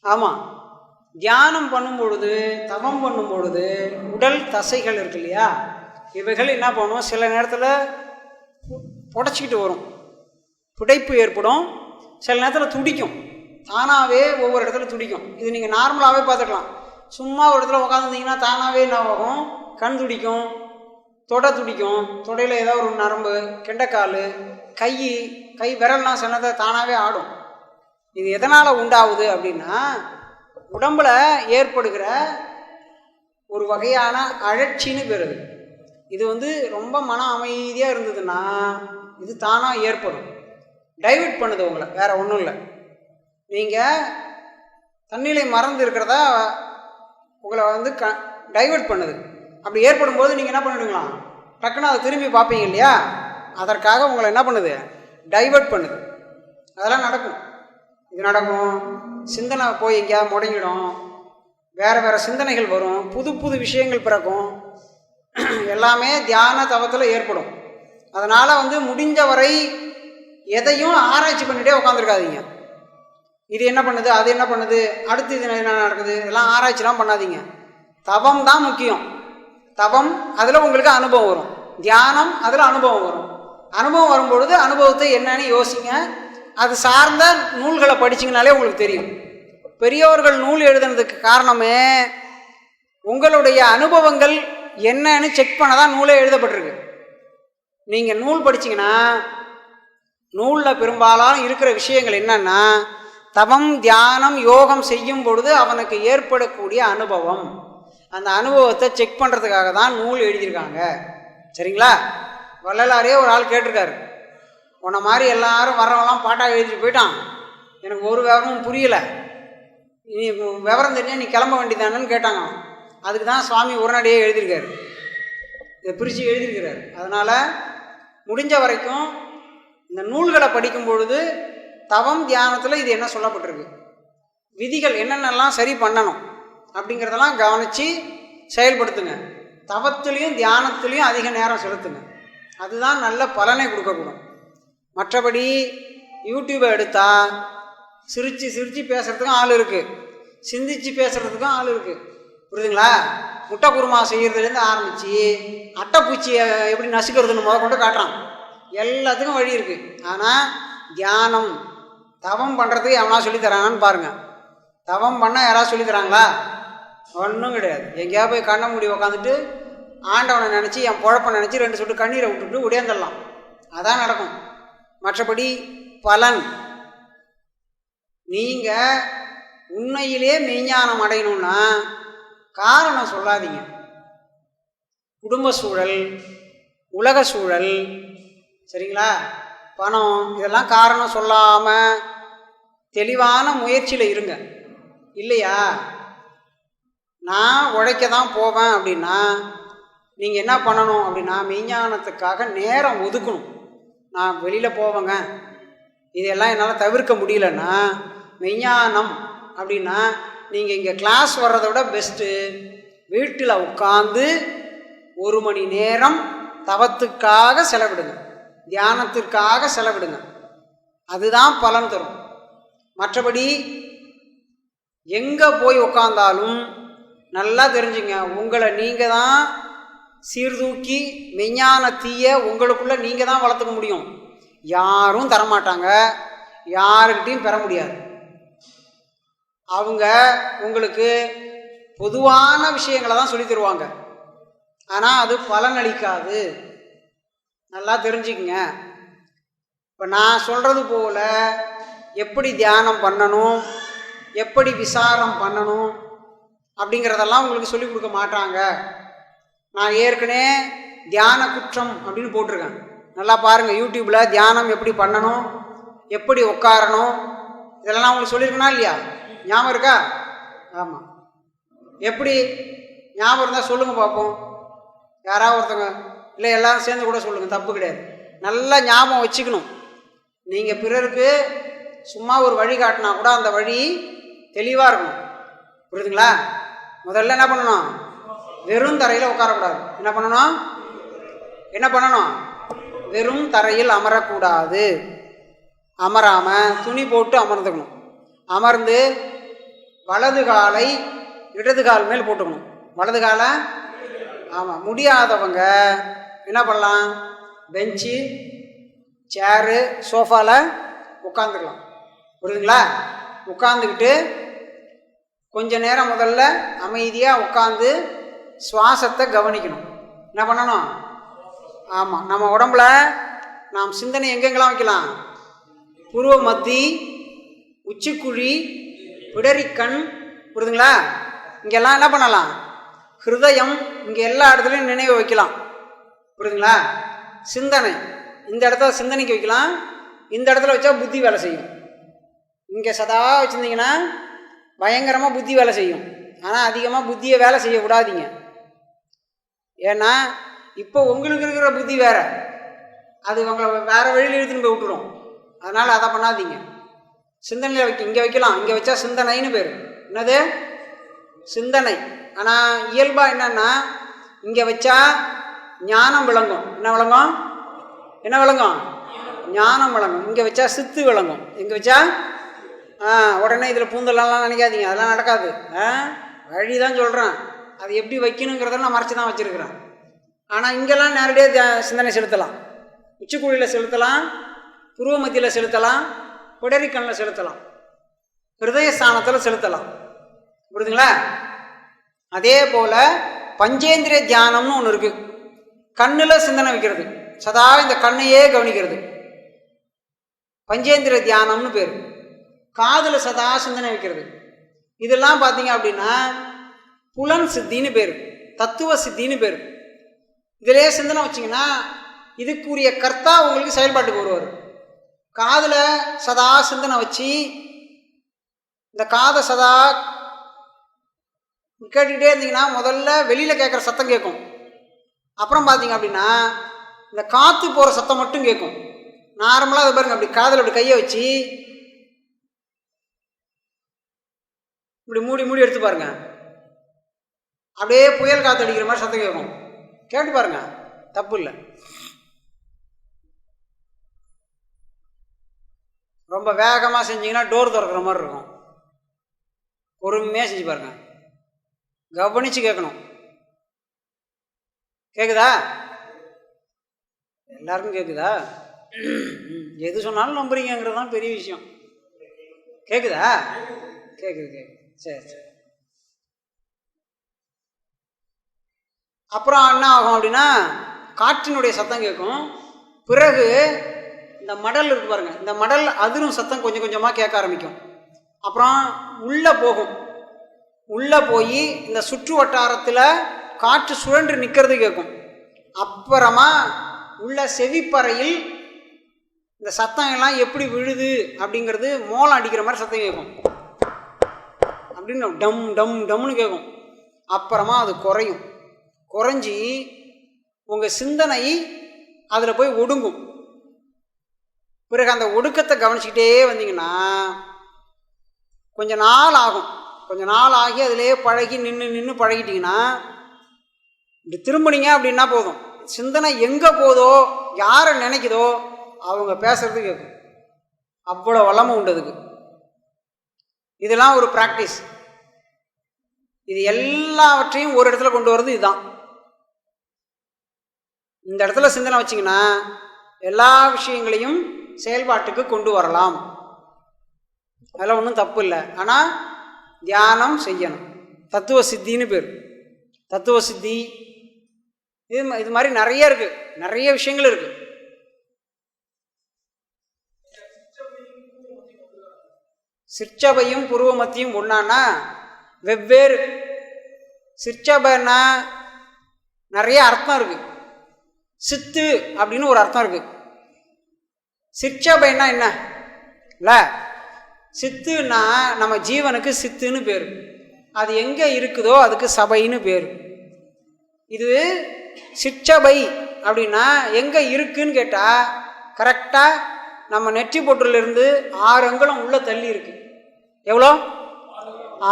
ஆமாம் தியானம் பண்ணும் பொழுது தவம் பண்ணும் பொழுது உடல் தசைகள் இருக்கு இல்லையா? இவைகள் என்ன பண்ணும்? சில நேரத்தில் புடச்சிக்கிட்டு வரும். புடைப்பு ஏற்படும். சில நேரத்தில் துடிக்கும். தானாகவே ஒவ்வொரு இடத்துல துடிக்கும். இது நீங்கள் நார்மலாகவே பார்த்துக்கலாம். சும்மா ஒரு இடத்துல உட்காந்துருந்தீங்கன்னா தானாகவே என்ன ஆகும்? கண் துடிக்கும். தொடை துடிக்கும். தொடையில் ஏதோ ஒரு நரம்பு கெண்டைக்கால் கை கை விரல்லாம் சின்னதை தானாகவே ஆடும். இது எதனால் உண்டாகுது அப்படின்னா உடம்புல ஏற்படுகிற ஒரு வகையான அழற்சின்னு பெறுது இது வந்து ரொம்ப மன அமைதியாக இருந்ததுன்னா இது தானாக ஏற்படும். டைவர்ட் பண்ணுது உங்களை வேறு ஒன்றும் இல்லை. நீங்கள் தண்ணிலை மறந்து இருக்கிறதா உங்களை வந்து க டைவர்ட் பண்ணுது. அப்படி ஏற்படும் போது நீங்கள் என்ன பண்ணிவிடுங்களா டக்குன்னு அதை திரும்பி பார்ப்பீங்க இல்லையா? அதற்காக உங்களை என்ன பண்ணுது? டைவர்ட் பண்ணுது. அதெல்லாம் நடக்கும். இது நடக்கும். சிந்தனை போய் எங்கேயாவது முடங்கிடும். வேறு வேறு சிந்தனைகள் வரும். புது புது விஷயங்கள் பிறக்கும். எல்லாமே தியான தவத்தில் ஏற்படும். அதனால் வந்து முடிஞ்ச வரை எதையும் ஆராய்ச்சி பண்ணிகிட்டே உட்காந்துருக்காதீங்க இது என்ன பண்ணுது? அது என்ன பண்ணுது? அடுத்து இது என்ன நடக்குது? இதெல்லாம் ஆராய்ச்சிலாம் பண்ணாதீங்க. தவம் தான் முக்கியம். தவம் அதில் உங்களுக்கு அனுபவம் வரும். தியானம் அதில் அனுபவம் வரும். அனுபவம் வரும்பொழுது அனுபவத்தை என்னன்னு யோசிங்க. அது சார்ந்த நூல்களை படிச்சிங்கனாலே உங்களுக்கு தெரியும். பெரியோர்கள் நூல் எழுதுனதுக்கு காரணமே உங்களுடைய அனுபவங்கள் என்னன்னு செக் பண்ண தான் நூலே எழுதப்பட்டிருக்கு. நீங்கள் நூல் படிச்சிங்கன்னா நூலில் பெரும்பாலும் இருக்கிற விஷயங்கள் என்னென்னா தவம் தியானம் யோகம் செய்யும் பொழுது அவனுக்கு ஏற்படக்கூடிய அனுபவம். அந்த அனுபவத்தை செக் பண்ணுறதுக்காக தான் நூல் எழுதியிருக்காங்க. சரிங்களா? வள்ளலாரே ஒரு ஆள் கேட்டிருக்காரு. உன்னை மாதிரி எல்லாரும் வரவெல்லாம் பாட்டாக எழுதிட்டு போயிட்டான். எனக்கு ஒரு விவரமும் புரியலை. நீ விவரம் தெரிஞ்சால் நீ கிளம்ப வேண்டியதானன்னு கேட்டாங்க. அதுக்கு தான் சுவாமி உடனடியே எழுதியிருக்காரு. இதை பிரித்து எழுதியிருக்கிறார். அதனால் முடிஞ்ச வரைக்கும் இந்த நூல்களை படிக்கும் பொழுது தவம் தியானத்தில் இது என்ன சொல்லப்பட்டிருக்கு? விதிகள் என்னென்னலாம் சரி பண்ணணும்? அப்படிங்கிறதெல்லாம் கவனித்து செயல்படுத்துங்க. தவத்துலேயும் தியானத்துலேயும் அதிக நேரம் செலுத்துங்க. அதுதான் நல்ல பலனை கொடுக்கக்கூடும். மற்றபடி யூடியூப்பை எடுத்தால் சிரித்து சிரித்து பேசுகிறதுக்கும் ஆள் இருக்குது சிந்திச்சு பேசுகிறதுக்கும் ஆள் இருக்குது புரியுதுங்களா? முட்டை குருமா செய்கிறதுலேருந்து ஆரம்பித்து அட்டைப்பூச்சியை எப்படி நசுக்கிறதுன்னு முத கொண்டு காட்டுறான். எல்லாத்துக்கும் வழி இருக்குது ஆனால் தியானம் தவம் பண்ணுறதுக்கு எவனா சொல்லித்தராங்கன்னு பாருங்கள் தவம் பண்ணால் யாராவது சொல்லித்தராங்களா ஒன்றும் கிடையாது. எங்கேயா போய் கண்ணை மூடி உக்காந்துட்டு ஆண்டவனை நினச்சி என் குழப்ப நினச்சி ரெண்டு சொட்டு கண்ணீரை விட்டுட்டு உடையந்துடலாம் அதான் நடக்கும். மற்றபடி பலன். நீங்கள் உண்மையிலே மெய்ஞானம் அடையணும்னா காரணம் சொல்லாதீங்க. குடும்ப சூழல் உலக சூழல் சரிங்களா? பணம் இதெல்லாம் காரணம் சொல்லாமல் தெளிவான முயற்சியில் இருங்க. இல்லையா? நான் உழைக்க தான் போவேன் அப்படின்னா நீங்கள் என்ன பண்ணணும் அப்படின்னா மெய்ஞானத்துக்காக நேரம் ஒதுக்கணும். நான் வெளியில் போவேங்க. இதெல்லாம் என்னால் தவிர்க்க முடியலன்னா மெய்ஞானம் அப்படின்னா நீங்கள் இங்கே கிளாஸ் வர்றதை விட பெஸ்ட்டு வீட்டில் உட்காந்து ஒரு மணி நேரம் தவத்துக்காக செலவிடுங்க. தியானத்திற்காக செலவிடுங்க. அதுதான் பலன் தரும். மற்றபடி எங்கே போய் உக்காந்தாலும் நல்லா தெரிஞ்சுங்க. உங்களை நீங்கள் தான் சீர்தூக்கி மெஞ்ஞான தீயை உங்களுக்குள்ளே நீங்கள் தான் வளர்த்துக்க முடியும். யாரும் தரமாட்டாங்க. யாருக்கிட்டையும் பெற முடியாது. அவங்க உங்களுக்கு பொதுவான விஷயங்களை தான் சொல்லி தருவாங்க. ஆனால் அது பலனளிக்காது நல்லா தெரிஞ்சுக்கங்க. இப்போ நான் சொல்கிறது போல் எப்படி தியானம் பண்ணணும்? எப்படி விசாரம் பண்ணணும்? அப்படிங்கிறதெல்லாம் உங்களுக்கு சொல்லிக் கொடுக்க மாட்டாங்க நான் ஏற்கனவே தியான குற்றம் அப்படின்னு போட்டிருக்கேன். நல்லா பாருங்கள் யூடியூப்பில் தியானம் எப்படி பண்ணணும் எப்படி உட்காரணும் இதெல்லாம் உங்களுக்கு சொல்லியிருக்கனா இல்லையா? ஞாபகம் இருக்கா? ஆமாம் எப்படி? ஞாபகம் இருந்தால் சொல்லுங்கள் பார்ப்போம் யாராவது ஒருத்தங்க இல்லை எல்லாரும் சேர்ந்து கூட சொல்லுங்கள் தப்பு கிடையாது. நல்லா ஞாபகம் வச்சுக்கணும். நீங்கள் பிறருக்கு சும்மா ஒரு வழி காட்டினா கூட அந்த வழி தெளிவாக இருக்கணும். புரியுதுங்களா? முதல்ல என்ன பண்ணணும்? வெறும் தரையில் உட்காரக்கூடாது. என்ன பண்ணணும்? என்ன பண்ணணும்? வெறும் தரையில் அமரக்கூடாது. அமராமல் துணி போட்டு அமர்ந்துக்கணும். அமர்ந்து வலது காலை இடது கால் மேல் போட்டுக்கணும். வலது காலை? ஆமாம் முடியாதவங்க என்ன பண்ணலாம்? பெஞ்சு சேரு சோஃபாவில் உட்காந்துக்கலாம் புரியுதுங்களா? உட்காந்துக்கிட்டு கொஞ்ச நேரம் முதல்ல அமைதியாக உட்காந்து சுவாசத்தை கவனிக்கணும். என்ன பண்ணணும்? ஆமாம் நம்ம உடம்புல நாம் சிந்தனை எங்கெங்கெல்லாம் வைக்கலாம்? புருவ மத்தி உச்சிக்குழி பிடரிக்கண் புரியுதுங்களா? இங்கெல்லாம் என்ன பண்ணலாம்? ஹிருதயம் இங்கே எல்லா இடத்துலையும் நினைவு வைக்கலாம். புரியுதுங்களா? சிந்தனை. இந்த இடத்துல சிந்தனைக்கு வைக்கலாம். இந்த இடத்துல வச்சா புத்தி வேலை செய்யும். இங்கே சதா வச்சுருந்தீங்கன்னா பயங்கரமாக புத்தி வேலை செய்யும். ஆனால் அதிகமாக புத்தியை வேலை செய்யக்கூடாதீங்க. ஏன்னா இப்போ உங்களுக்கு இருக்கிற புத்தி வேறு. அது உங்களை வேறு வழியில் இழுத்துன்னு போய் விட்டுரும். அதனால் அதை பண்ணாதீங்க. சிந்தனையில் வைக்க இங்கே வைக்கலாம். இங்கே வச்சா சிந்தனைன்னு பேர். என்னது? சிந்தனை. ஆனால் இயல்பாக என்னன்னா இங்கே வச்சா ஞானம் விளங்கும். என்ன விளங்கும்? என்ன விளங்கும்? ஞானம் விளங்கும். இங்கே வச்சா சித்து விளங்கும். இங்கே வச்சா? ஆ உடனே இதில் பூந்தெல்லாம் நினைக்காதீங்க. அதெல்லாம் நடக்காது. ஆ வழி தான் சொல்கிறேன் அது எப்படி வைக்கணுங்கிறத நான் மறைச்சி தான் வச்சுருக்கிறேன். ஆனால் இங்கெல்லாம் நேரடியாக தியா- சிந்தனை செலுத்தலாம். உச்சிக்குழியில் செலுத்தலாம். புருவ மத்தியில் செலுத்தலாம். குடரிக்கண்ணில் செலுத்தலாம். ஹிருதய ஸ்தானத்தில் செலுத்தலாம். புரியுதுங்களா? அதே போல் பஞ்சேந்திரிய தியானம்னு ஒன்று இருக்குது கண்ணில் சிந்தனை வைக்கிறது. சதா இந்த கண்ணையே கவனிக்கிறது. பஞ்சேந்திர தியானம்னு பேர். காதில் சதா சிந்தனை வைக்கிறது. இதெல்லாம் பார்த்தீங்க அப்படின்னா புலன் சித்தின்னு பேர் தத்துவ சித்தின்னு பேர். இதிலே சிந்தனை வச்சிங்கன்னா இதுக்குரிய கர்த்தா உங்களுக்கு செயல்பாட்டுக்கு வருவார். காதில் சதா சிந்தனை வச்சு இந்த காதை சதா கேட்டுக்கிட்டே இருந்தீங்கன்னா முதல்ல வெளியில் கேட்குற சத்தம் கேட்கும் அப்புறம் பார்த்தீங்க அப்படின்னா இந்த காற்று போகிற சத்தம் மட்டும் கேட்கும் நார்மலாக அதை பாருங்க அப்படி காதில் அப்படி கையை வச்சு இப்படி மூடி மூடி எடுத்து பாருங்க. அப்படியே புயல் காற்று அடிக்கிற மாதிரி சத்தம் கேட்கும். கேட்டு பாருங்க. தப்பு இல்லை. ரொம்ப வேகமாக செஞ்சீங்கன்னா டோர் திறக்கிற மாதிரி இருக்கும். பொறுமையாக செஞ்சு பாருங்க. கவனிச்சு கேட்கணும். கேக்குதா? எல்லாருக்கும் கேக்குதா? எது சொன்னாலும் நம்புறீங்கிறது தான் பெரிய விஷயம். கேக்குதா? கேக்குது கேக்குது. சரி சரி. அப்புறம் என்ன ஆகும் அப்படின்னா காற்றினுடைய சத்தம் கேட்கும். பிறகு இந்த மடல் இருக்கு பாருங்க இந்த மடல் அதிரும் சத்தம் கொஞ்சம் கொஞ்சமாக கேட்க ஆரம்பிக்கும். அப்புறம் உள்ளே போகும். உள்ளே போய் இந்த சுற்று வட்டாரத்தில் காற்று சுழன்று நிற்கிறது கேட்கும். அப்புறமா உள்ள செவிப்பறையில் இந்த சத்தம் எல்லாம் எப்படி விழுது அப்படிங்கிறது மோளம் அடிக்கிற மாதிரி சத்தம் கேட்கும். அப்படின்னு டம் டம் டம்னு கேட்கும். அப்புறமா அது குறையும். குறைஞ்சி உங்கள் சிந்தனை அதில் போய் ஒடுங்கும். பிறகு அந்த ஒடுக்கத்தை கவனிச்சுக்கிட்டே வந்தீங்கன்னா கொஞ்சம் நாள் ஆகும். கொஞ்சம் நாள் ஆகி அதிலே பழகி நின்று நின்று பழகிட்டிங்கன்னா இப்படி திரும்பினீங்க அப்படின்னா போதும். சிந்தனை எங்கே போதோ யாரை நினைக்குதோ அவங்க பேசுறது கேட்கும். அவ்வளோ வளமும் உண்டு அதுக்கு. இதெல்லாம் ஒரு ப்ராக்டிஸ் இது எல்லாவற்றையும் ஒரு இடத்துல கொண்டு வர்றது இதுதான். இந்த இடத்துல சிந்தனை வச்சிங்கன்னா எல்லா விஷயங்களையும் செயல்பாட்டுக்கு கொண்டு வரலாம். அதெல்லாம் ஒன்றும் தப்பு இல்லை. ஆனால் தியானம் செய்யணும். தத்துவ சித்தின்னு பேர். தத்துவ சித்தி. இது இது மாதிரி நிறைய இருக்குது நிறைய விஷயங்கள் இருக்குது சிற்சபையும் புருவமத்தியும் ஒன்றானா வெவ்வேறு சிற்சபைன்னா நிறைய அர்த்தம் இருக்குது சித்து அப்படின்னு ஒரு அர்த்தம் இருக்குது சிற்சபைனா என்ன? இல்லை சித்துன்னா நம்ம ஜீவனுக்கு சித்துன்னு பேர். அது எங்கே இருக்குதோ அதுக்கு சபைன்னு பேர். இது சிற்சபை அப்படின்னா எங்கே இருக்குன்னு கேட்டால் கரெக்டாக நம்ம நெற்றி பொட்டிலிருந்து ஆறு அங்குலம் உள்ளே தள்ளி இருக்கு. எவ்வளோ?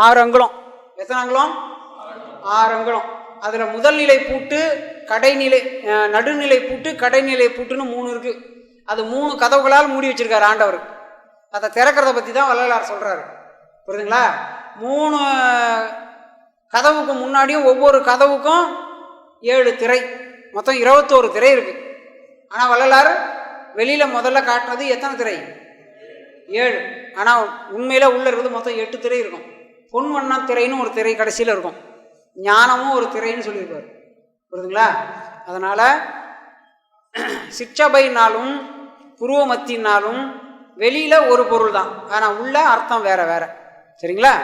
ஆறு அங்குலம். எத்தனை அங்குலம் ஆறு அதில் முதல் நிலை பூட்டு கடைநிலை நடுநிலை பூட்டு கடைநிலை பூட்டுன்னு மூணு இருக்குது அது மூணு கதவுகளால் மூடி வச்சுருக்காரு ஆண்டவர். அதை திறக்கிறத பற்றி தான் வள்ளலார் சொல்கிறாரு புரியுதுங்களா? மூணு கதவுக்கு முன்னாடியும் ஒவ்வொரு கதவுக்கும் ஏழு திரை. மொத்தம் இருபத்தோரு திரை இருக்குது ஆனால் வள்ளலார் வெளியில் முதல்ல காட்டுறது எத்தனை திரை? ஏழு. ஆனால் உண்மையில் உள்ளே இருக்கிறது மொத்தம் எட்டு திரை இருக்கும். பொன் வண்ணம் திரைன்னு ஒரு திரை கடைசியில் இருக்கும். ஞானமும் ஒரு திரைன்னு சொல்லியிருப்பார். புரியுதுங்களா? அதனால் சிற்றபைனாலும் புருவமத்தினாலும் வெளியில் ஒரு பொருள் தான் ஆனால் உள்ள அர்த்தம் வேறு வேறு. சரிங்களா?